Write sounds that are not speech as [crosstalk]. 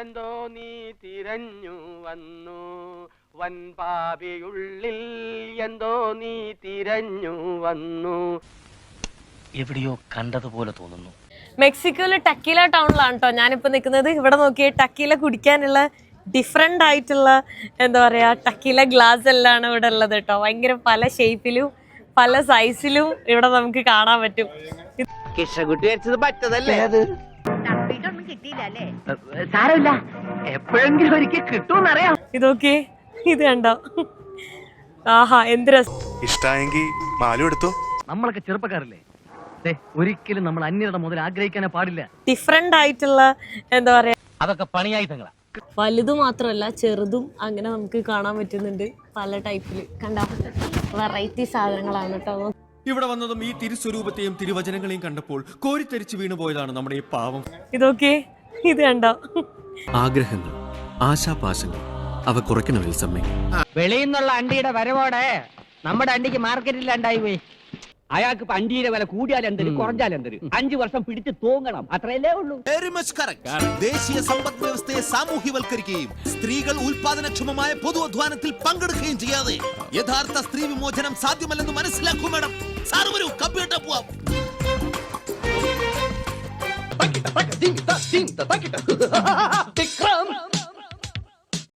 എന്തോ നീ തിരഞ്ഞു വന്നു. വൻപാപിയുള്ളിൽ എന്തോ നീ തിരഞ്ഞു വന്നു. എവിടെയോ കണ്ടതുപോലെ തോന്നുന്നു. മെക്സിക്കോയിലെ ടക്കീല ടൗണിലാണ് കേട്ടോ ഞാനിപ്പോ നിൽക്കുന്നത്. ഇവിടെ നോക്കിയേ ടക്കീല കുടിക്കാനുള്ള ഡിഫറെന്റ് ആയിട്ടുള്ള എന്താ പറയാ ടക്കീല ഗ്ലാസ് എല്ലാം ഇവിടെ ഉള്ളത് കേട്ടോ ഭയങ്കര പല ഷേപ്പിലും പല സൈസിലും ഇവിടെ നമുക്ക് കാണാൻ പറ്റും. കിഷകുട്ടി വെച്ചത് പറ്റതല്ലേ? അത് കിട്ടിയില്ല അല്ലേ സാരമില്ല. എപ്പോഴെങ്കിലും ഒരിക്കൽ കിട്ടുമെന്നറിയാം. ഇതൊക്കെ ഇത് കണ്ടോ? ആഹാ എന്ത് രസം. ഇഷ്ടായെങ്കിൽ മാലു എടുത്തോ. നമ്മളൊക്കെ ചെറുപ്പക്കാരല്ലേ? ദേ, ഒരിക്കലും നമ്മൾ അന്യരുടെ മുതൽ ആഗ്രഹിക്കാനേ പാടില്ല. ഡിഫറെന്റ് ആയിട്ടുള്ള എന്താ പറയാ? അതൊക്കെ പണിയായുധങ്ങളാ വലുത് മാത്രമല്ല ചെറുതും അങ്ങനെ നമുക്ക് കാണാൻ പറ്റുന്നുണ്ട് പല ടൈപ്പിൽ കണ്ട? വെറൈറ്റി സാധനങ്ങളാണ് കേട്ടോ. ഇവിടെ വന്നതും ഈ തിരുസ്വരൂപത്തെയും തിരുവചനങ്ങളെയും കണ്ടപ്പോൾ കോരിത്തരിച്ചു വീണുപോയതാണ് നമ്മുടെ ഈ പാവം. ഇതൊക്കെ ഇത് കണ്ടോ? ആഗ്രഹങ്ങൾ ആശാപാശങ്ങൾ അവ കുറയ്ക്കണം സമയം വെളിയിൽ നിന്നുള്ള അണ്ടിയുടെ വരവോടെ നമ്മുടെ അണ്ടിക്ക് മാർക്കറ്റിൽ ഉണ്ടായി പോയി. അയാൾക്ക് ഇപ്പൊ അണ്ടിയുടെ വില കുറഞ്ഞാൽ എന്തര് അഞ്ചു വർഷം പിടിച്ച് തൂങ്ങണം. അത്രയല്ലേ ഉള്ളൂ. വെരി മച്ച് കറക്റ്റ് ദേശീയ സമ്പദ് വ്യവസ്ഥയെ സാമൂഹ്യവൽക്കരിക്കുകയും സ്ത്രീകൾ ഉൽപാദനക്ഷമമായ പൊതു അധ്വാനത്തിൽ പങ്കെടുക്കുകയും ചെയ്യാതെ യഥാർത്ഥ സ്ത്രീ വിമോചനം സാധ്യമല്ലെന്ന് മനസ്സിലാക്കൂ മേഡം. സാർ വരൂ കമ്പ്യൂട്ടർ പോവാം. [laughs]